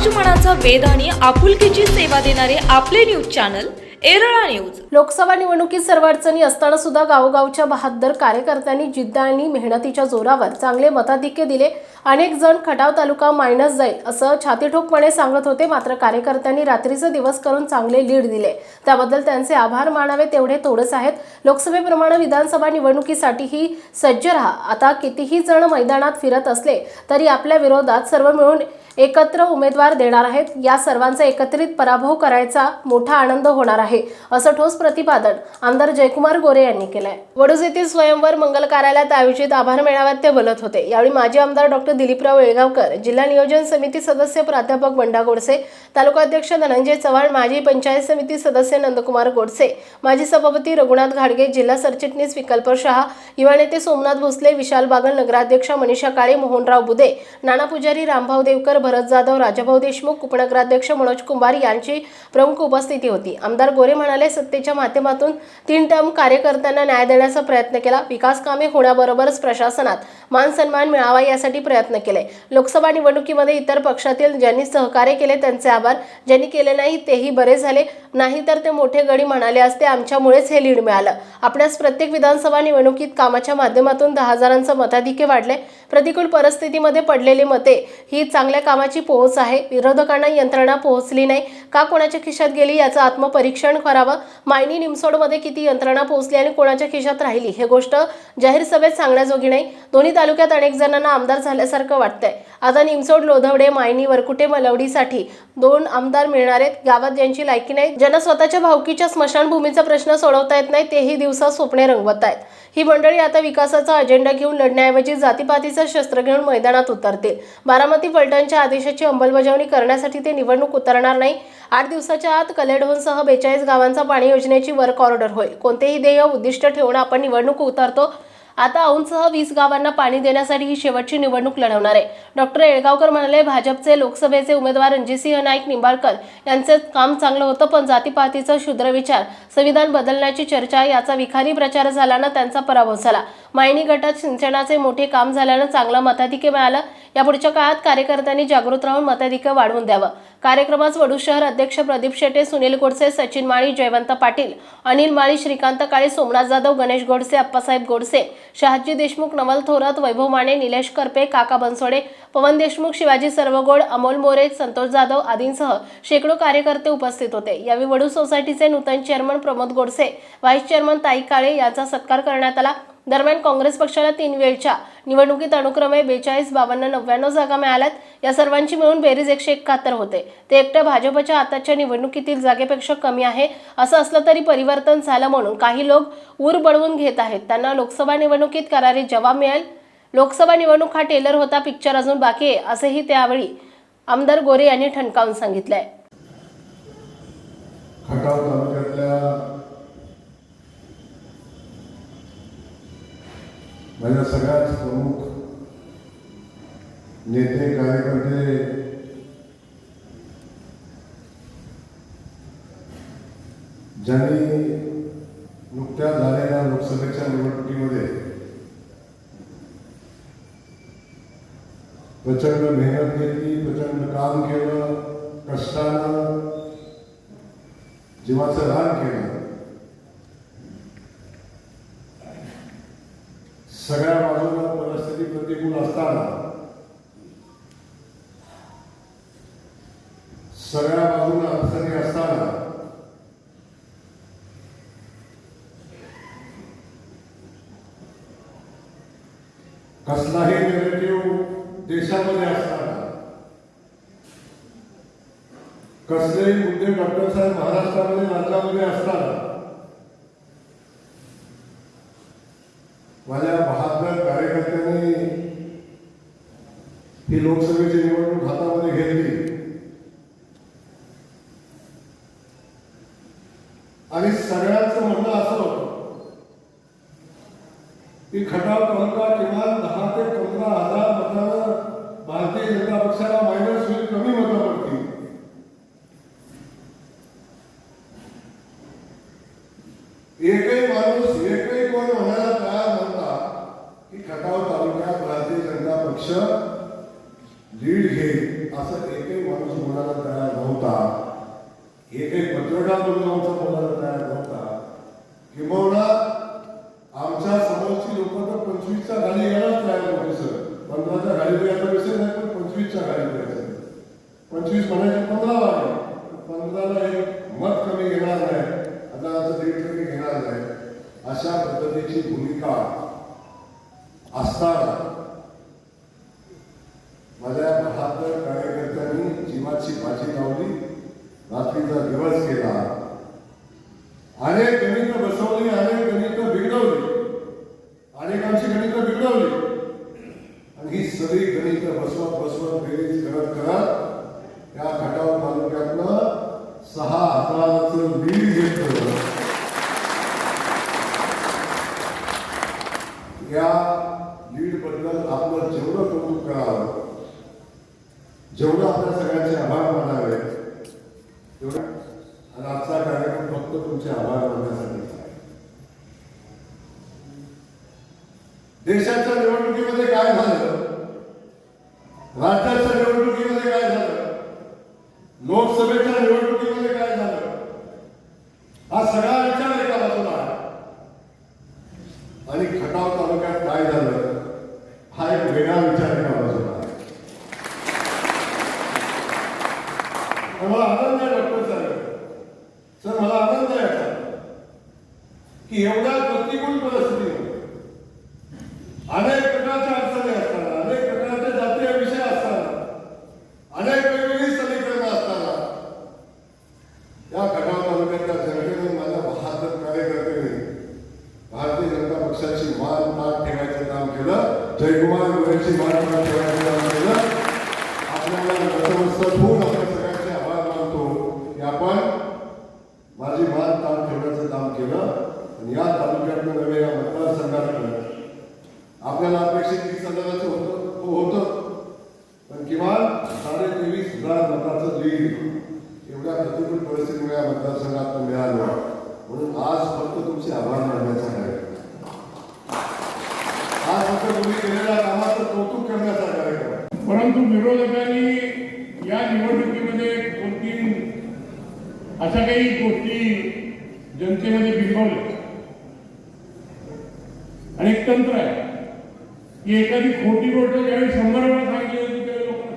समाजमनाचा वेद आणि आपुलकीची सेवा देणारे आपले न्यूज चॅनल एरळा न्यूज. लोकसभा निवडणुकीत सर्व अडचणी असताना सुद्धा गावोगावच्या बहादर कार्यकर्त्यांनी जिद्द आणि मेहनतीच्या जोरावर चांगले मताधिक्य दिले. अनेक जण खटाव तालुका मायनस जाईल असं छातीठोकपणे सांगत होते. मात्र कार्यकर्त्यांनी रात्रीचे दिवस करून चांगले लीड दिले. त्याबद्दल त्यांचे आभार मानावे तेवढे थोडेच आहेत. लोकसभेप्रमाणे विधानसभा निवडणुकीसाठीही सज्ज राहा. आता कितीही जण मैदानात फिरत असले तरी आपल्या विरोधात सर्व मिळून एकत्र उमेदवार देणार आहेत. या सर्वांचा एकत्रित पराभव करायचा मोठा आनंद होणार आहे असं ठोस प्रतिपादन आमदार जयकुमार गोरे यांनी केलंय. वडूज येथील स्वयंवर मंगल कार्यालयात आयोजित आभार मेळाव्यात ते बोलत होते. यावेळी माजी आमदार डॉक्टर दिलीपराव येळगावकर जिल्हा नियोजन समिती सदस्य प्राध्यापक बंडा गोडसे तालुका अध्यक्ष धनंजय चव्हाण माजी पंचायत समिती सदस्य नंदकुमार गोडसे माजी सभापती रघुनाथ घाडगे जिल्हा सरचिटणीस विकल्प शहा युवा नेते सोमनाथ भोसले विशाल बागल नगराध्यक्षा मनीषा काळे मोहनराव बुदे नाना पुजारी रामभाऊ देवकर भरत जाधव राजाभाऊ देशमुख उपनगराध्यक्ष मनोज कुंभार यांची प्रमुख उपस्थिती होती. आमदार गोरे म्हणाले सत्तेच्या माध्यमातून तीन टर्म कार्यकर्त्यांना न्याय देण्याचा प्रयत्न केला. विकास कामे होण्याबरोबरच प्रशासनात मान सन्मान मिळावा यासाठी प्रयत्न केले. लोकसभा निवडणुकीमध्ये इतर पक्षातील ज्यांनी सहकार्य केले त्यांचे आभार. ज्यांनी केले नाही तेही बरे झाले. नाही तर ते मोठे गडी म्हणाले असते आमच्यामुळेच हे लीड मिळालं. आपल्यास प्रत्येक विधानसभा निवडणुकीत कामाच्या माध्यमातून दहा हजारांचं मताधिक्य वाढले. प्रतिकूल परिस्थितीमध्ये पडलेली मते ही चांगल्या कामाची पोहोच आहे. विरोधकांना यंत्रणा पोहोचली नाही. का कोणाच्या खिशात गेली याचं आत्मपरीक्षण करावं? मायनी निमसोडमध्ये किती यंत्रणा पोहोचली आणि कोणाच्या खिशात राहिली? हे गोष्ट जाहीर सभेत सांगण्याजोगी नाही. दोन्ही तालुक्यात अनेक जणांना आमदार झाल्यासारखं वाटतंय. आता निमसोड लोधवडे मायनी वरकुटे मलवडीसाठी दोन आमदार मिळणार आहेत. गावात ज्यांची लायकी नाही ज्यांना स्वतःच्या भावकीच्या स्मशानभूमीचा प्रश्न सोडवता येत नाही तेही दिवसा स्वप्ने रंगवत आहेत. ही मंडळी आता विकासाचा अजेंडा घेऊन लढण्याऐवजी जातीपातीचं शस्त्र घेऊन मैदानात उतरतील. बारामती पलटणच्या आदेशाची अंमलबजावणी करण्यासाठी ते निवडणूक उतरणार नाही. आठ दिवसाच्या आत कलेडोनसह बेचाळीस गावांचा पाणी योजनेची वर्क ऑर्डर होईल. कोणतेही ध्येय उद्दिष्ट ठेवून आपण निवडणूक उतरतो आता औंधसह वीस गावांना पाणी देण्यासाठी ही शेवटची निवडणूक लढवणार आहे. डॉक्टर येळगावकर म्हणाले भाजपचे लोकसभेचे उमेदवार रणजितसिंह नाईक निंबाळकर यांचे काम चांगलं होतं पण जातीपातीचा शूद्र विचार संविधान बदलण्याची चर्चा याचा विखारी प्रचार झाल्यानं त्यांचा पराभव झाला. मायनी गटात सिंचनाचे मोठे काम झाल्यानं चांगलं मताधिक्य मिळालं. या पुढच्या काळात कार्यकर्त्यांनी जागृत राहून मताधिक्य वाढवून द्यावं. कार्यक्रमात वडू शहर अध्यक्ष प्रदीप शेटे सुनील गोडसे सचिन माळी जयवंत पाटील अनिल माळी श्रीकांत काळे सोमनाथ जाधव गणेश गोडसे अप्पासाहेब गोडसे शहाजी देशमुख नवल थोरात वैभव माने निलेश करपे काका बनसोडे पवन देशमुख शिवाजी सर्वगोड अमोल मोरे संतोष जाधव आदींसह शेकडो कार्यकर्ते उपस्थित होते. यावेळी वडू सोसायटीचे नूतन chairman Pramod Godse vice chairman Tai Kale यांचा सत्कार करण्यात आला. दरम्यान काँग्रेस पक्षाला तीन वेळच्या निवडणुकीत अनुक्रमे बेचाळीस बावन्न नव्याण्णव जागा मिळाल्यात. या सर्वांची मिळून बेरीज एकशे एकाहत्तर होते. ते एकट्या भाजपच्या आताच्या निवडणुकीतील जागेपेक्षा कमी आहे. असं असलं तरी परिवर्तन झालं म्हणून काही लोक ऊर बळवून घेत आहेत. त्यांना लोकसभा निवडणुकीत करारी जवाब मिळेल. लोकसभा निवडणूक हा टेलर होता पिक्चर अजून बाकी आहे असेही त्यावेळी आमदार गोरे यांनी ठणकावून सांगितलंय. माझ्या सगळ्यात प्रमुख नेते कार्यकर्ते नुकत्याच झालेल्या लोकसभेच्या निवडणुकीमध्ये प्रचंड मेहनत घेतली, प्रचंड काम केलं, कष्टानं, जीवाचं रान केलं. सगळ्या बाजूला परिस्थिती प्रतिकूल असताना सगळ्या बाजूला अडचणी असताना कसलाही निगेटिव्ह देशामध्ये असताना कसलेही मुद्दे डॉक्टर साहेब महाराष्ट्रामध्ये राज्यामध्ये असताना माझ्या बहादर कार्यकर्त्यांनी ही लोकसभेची निवडणूक हातामध्ये घेतली आणि सगळ्यांचं म्हणणं असं होतं की खटाव तालुका किमान दहा ते पंधरा हजार मतानं भारतीय जनता पक्षाला मायनस होईल कमी मतं पडतील एकही माणूस एकही कोण म्हणायला तयार नव्हता की खटाव तालुक्यात भारतीय जनता पक्ष लीड घेईल असं एकही माणूस बोलायला तयार नव्हता एकही पत्रकार बंधू आमचा बोलायला तयार नव्हता किंबहुना आमच्या समोरची लोक तर पंचवीसच्या गाडी यायलाच तयार नव्हते सर पंधराच्या विषय नाही पण पंचवीसच्या गाडी करायचं पंचवीस म्हणायचे पंधरा वागे पंधराला एक मत कमी घेणार नाही. हजाराचं दीड कमी घेणार नाही. अशा पद्धतीची भूमिका असताना माझ्या बहात्तर कार्यकर्त्यांनी जीवाची बाजी लावली. रात्रीचा दिवस केला आणि गणित बसवली अनेक गणित बिघडवली अनेकांची गणित बिघडवली आणि ही सगळी गणित बसवत बसवत बेरीज करत करत या खटाव तालुक्यातनं सहा हजाराचं लीड घेतलं या लीडबद्दल आपलं जेवढं कौतुक करावं जेवढं आपल्या सगळ्यांचे आभार मानावे तेवढं आणि आजचा कार्यक्रम फक्त तुमचे आभार मानण्यासाठी आहे. देशाच्या निवडणुकीमध्ये काय झालं राज्याच्या निवडणुकीमध्ये काय झालं लोकसभेच्या निवडणुकीमध्ये काय झालं हा सगळा विचार एका बाजूला आहे आणि खटाव तालुक्यात काय झालं हा एक वेगळा विचार करावा बाजूला मला आनंद आहे डॉक्टर साहेब. सर मला आनंद आहे आता. की एवढ्या प्रतिकूल परिस्थितीमध्ये अनेक प्रकारच्या अडचणी असताना अनेक प्रकारचे जातीय विषय असताना अनेक वेगवेगळी समीकरणं असताना या खटाव तालुक्यातल्या जनतेने माझ्या बहात्तर कार्यकर्त्यांनी भारतीय जनता पक्षाची मान ताट ठेवायचं काम केलं. जयकुमार गुरुची मान ताट केलं आपल्याला नतमस्तक होऊन सगळ्यांचे आभार मानतो की आपण माझी मान ताण ठेवण्याचं काम केलं आणि या तालुक्यातनं नव्हे या मतदारसंघातनं आपल्याला अपेक्षित तीस हजाराचं होतं होतं पण किमान साडे तेवीस हजार मताचं लीड एवढ्या प्रतिकूल परिस्थितीमुळे या मतदारसंघात मिळालं. म्हणून आज फक्त तुमचे आभार मानण्याचा कार्यक्रम आज फक्त तुम्ही केलेल्या कामाचं कौतुक करण्याचा कार्यक्रम आहे. परंतु विरोधकांनी या निवडणुकीमध्ये कोणती अशा काही गोष्टी जनतेमध्ये बिंबवल्या. आणि एक तंत्र आहे की एखादी खोटी गोष्ट ज्यावेळी शंभर वेळा सांगितली होती त्यावेळी लोकांना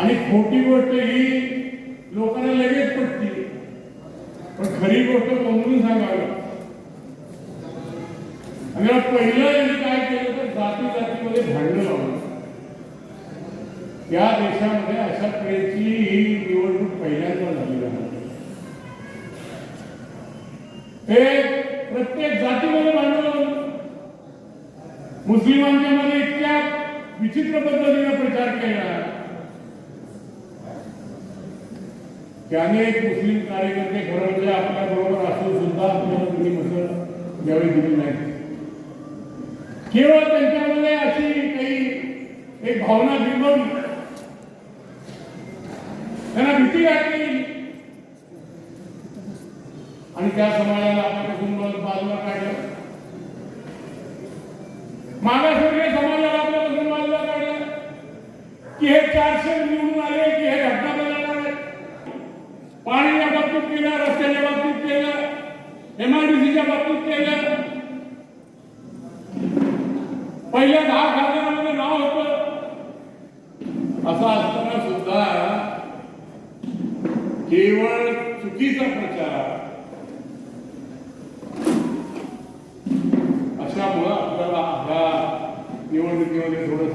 आणि खोटी गोष्ट ही लोकांना लगेच पटते. पण खरी गोष्ट समजून सांगावी. या पहिलं यांनी काय केलं तर जाती जातीमध्ये भांडणं लावलं. या देशामध्ये अशा तऱ्हेची ही निवडणूक पहिल्यांदा झाली आहे. हे प्रत्येक जातीमध्ये भांडणं मुस्लिमांच्या मध्ये इतक्या विचित्र पद्धतीने प्रचार केला. त्याने एक मुस्लिम कार्यकर्ते खरं म्हणजे आपल्या बरोबर असून सुद्धा आपल्याला तुम्ही यावेळी दिली नाही. केवळ त्यांच्यामध्ये अशी काही एक भावना निर्माण त्यांना भीती वाटली. आणि त्या समाजाला आपल्यापासून बाजूला काढलं. मागासवर्गीय समाजाला आपल्यापासून बाजूला काढलं. की हे चारशे निवडून आले की हे घटना बदलणार आहेत. पाण्याच्या बाबतीत केलं रस्त्याच्या बाबतीत केलं एमआरडीसीच्या बाबतीत केलं. पहिल्या दहा खासदारांमध्ये नाव होत. असं असताना सुद्धा केवळ चुकीचा प्रचार. अशामुळं आपल्याला ह्या निवडणुकीमध्ये थोडस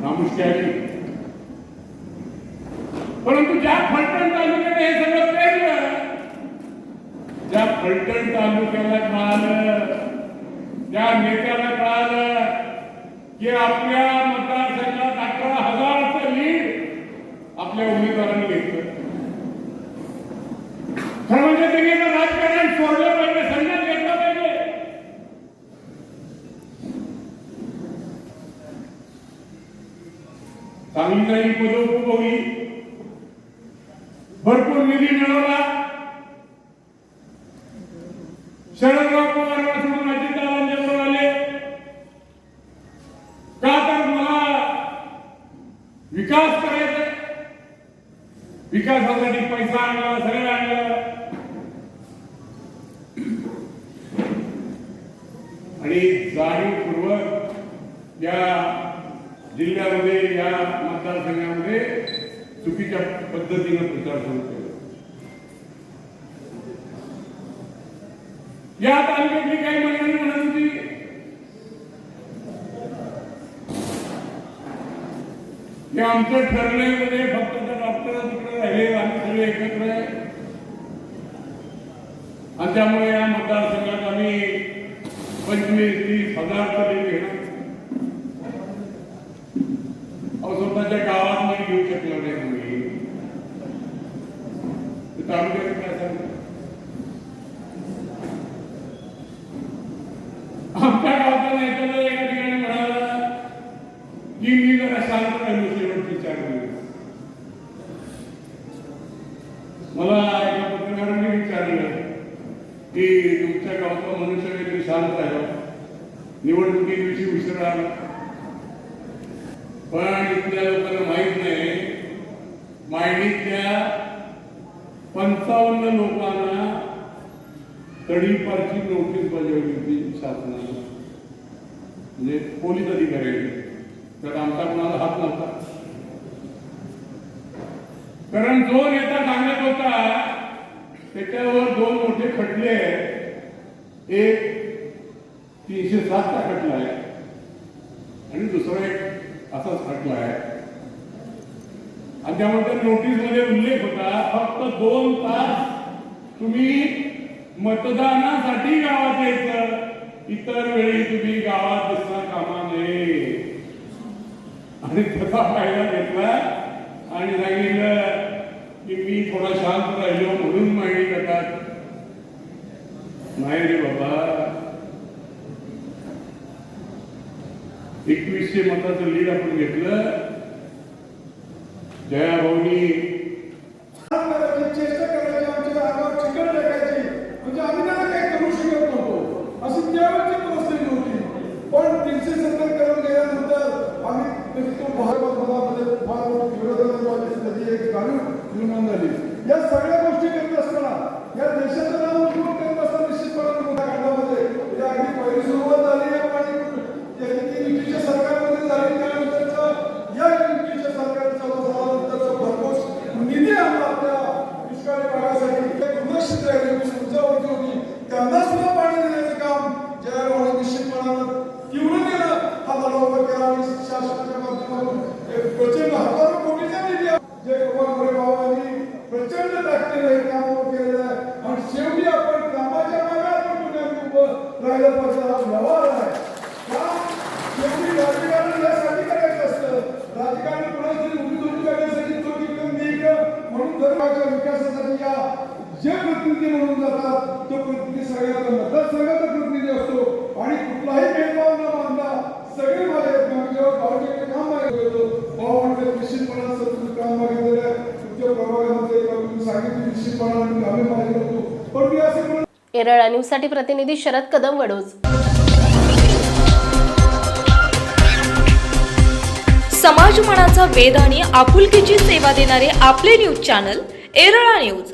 नामुष्की आली. परंतु ज्या फलटण तालुक्याने हे सगळं पेरलं ज्या फलटण तालुक्याला कळालं त्या नेत्याला कळालं की आपल्या मतदारसंघात अठरा हजाराचं लीड आपल्या उमेदवारांनी घेतलं खरं म्हणजे त्यांनी आता राजकारण सोडलं पाहिजे संन्यास घेतला पाहिजे चांगली चांगली पदं उपभोगली भरपूर निधी मिळवला शरदराव पवार सोडून अजितदादांच्या बरोबर आले का तर मला विकास करायचा. विकासासाठी पैसा आणला सगळं आणलं. आणि जाणीवपूर्वक या जिल्ह्यामध्ये या मतदारसंघामध्ये चुकीच्या पद्धतीनं प्रचार सुरू केला. या तालुक्यातली काही मंडळी म्हणत होती हे आमचं ठरलंय म्हणजे फक्त त्या डॉक्टर तिकडे राहिले आम्ही सगळे एकत्र आहे. आणि त्यामुळे या मतदारसंघात आम्ही पंचवीस तीस हजार तरी घेणार अहो स्वतःच्या गावात नाही घेऊ शकलो नाही तुम्ही ते तालुक्यात काय सांगणार आमच्या गावचा नेत्याला एका ठिकाणी म्हणाला की मी जरा शांत राहिलो शेवटचे चार दिवस मला एका पत्रकारांनी विचारलं की तुमच्या गावचा मनुष्य वगैरे शांत राहिला निवडणुकीविषयी उशीर आला पण इथल्या लोकांना माहीत नाही. मायणीतल्या पंचावन्न लोकांना तडीपारची नोटीस बजावली होती शासनानं. म्हणजे पोलीस अधिकाऱ्यांनी तर आमचा कोणाला हात नव्हता. कारण जो नेता सांगत होता त्याच्यावर दोन मोठे खटले एक तीनशे सातचा खटला आहे. आणि दुसरा एक असाच खटला आहे. आणि त्यामुळे त्या नोटीसमध्ये उल्लेख होता फक्त दोन तास तुम्ही मतदानासाठी गावात यायचं. इतर वेळी तुम्ही गावात दिसता कामा नये. आणि त्याचा फायदा घेतला आणि सांगितलं की मी थोडा शांत राहिलो म्हणून माहिती करतात नाही रे बाबा एकवीसशे मताचं लीड आपण घेतलं. जया या सगळ्या चेष्टा करायची, आमच्या अंगावर चिकन टाकायची. म्हणजे आम्ही त्यांना काही करू शकत नव्हतो. अशी त्यावेळची परिस्थिती होती. पण तीनशे सत्तर करून गेल्यानंतर आम्ही म्हणजे तो भाजप मनामध्ये फार विरोधाभावाची स्थिती एक जाणीव निर्माण झाली. या सगळ्या गोष्टी करत असताना या देशाचं नाव उज्ज्वल करत असताना निश्चितपणे मोठ्या काळामध्ये म्हणजे अगदी पहिली सुरुवात झाली आहे आणि ती युतीच्या सरकारमध्ये झाली त्यानंतरचं या युतीच्या सरकार चालू झाल्यानंतरचा भरघोस निधी आणला आपल्या दुष्काळी भागासाठी ते दुर्लक्षित राहिले उंचावरती होती त्यांना सुद्धा पाणी देण्याचं काम जयरावाने निश्चितपणानं तीव्रतेनं हा लढा उभा केला आणि शासनाच्या माध्यमातून एक प्रचंड हजारो कोटीचा निधी जय कुमार गोरे भावांनी प्रचंड ताकदीने हे काम उभं केलेलं आहे आणि शेवटी आपण कामाच्या मागे आपण पुण्यात उभं राहिलं पाहिजे हा व्यवहार आहे का शेवटी राजकारण यासाठी करायचं असतं राजकारण कोणाची उभी उभी करण्यासाठी तो तिकडे मी इकडं म्हणून धर्माच्या विकासासाठी या जे प्रतिनिधी म्हणून जातात तो प्रतिनिधी सगळ्याचा मतदारसंघाचा प्रतिनिधी असतो आणि कुठलाही भेदभाव न मानता सगळे माझे जेव्हा भावनेकडे काम मागितलं भाऊ म्हणजे निश्चितपणानं सर तुम्ही काम मागितलेलं आहे तुमच्या प्रभागामध्ये किंवा तुम्ही सांगितलं न्यूजसाठी न्यूजसाठी प्रतिनिधी शरद कदम वडोज. समाज मनाचा वेद आणि आपुलकीची सेवा देणारे आपले न्यूज चॅनल एरळा न्यूज.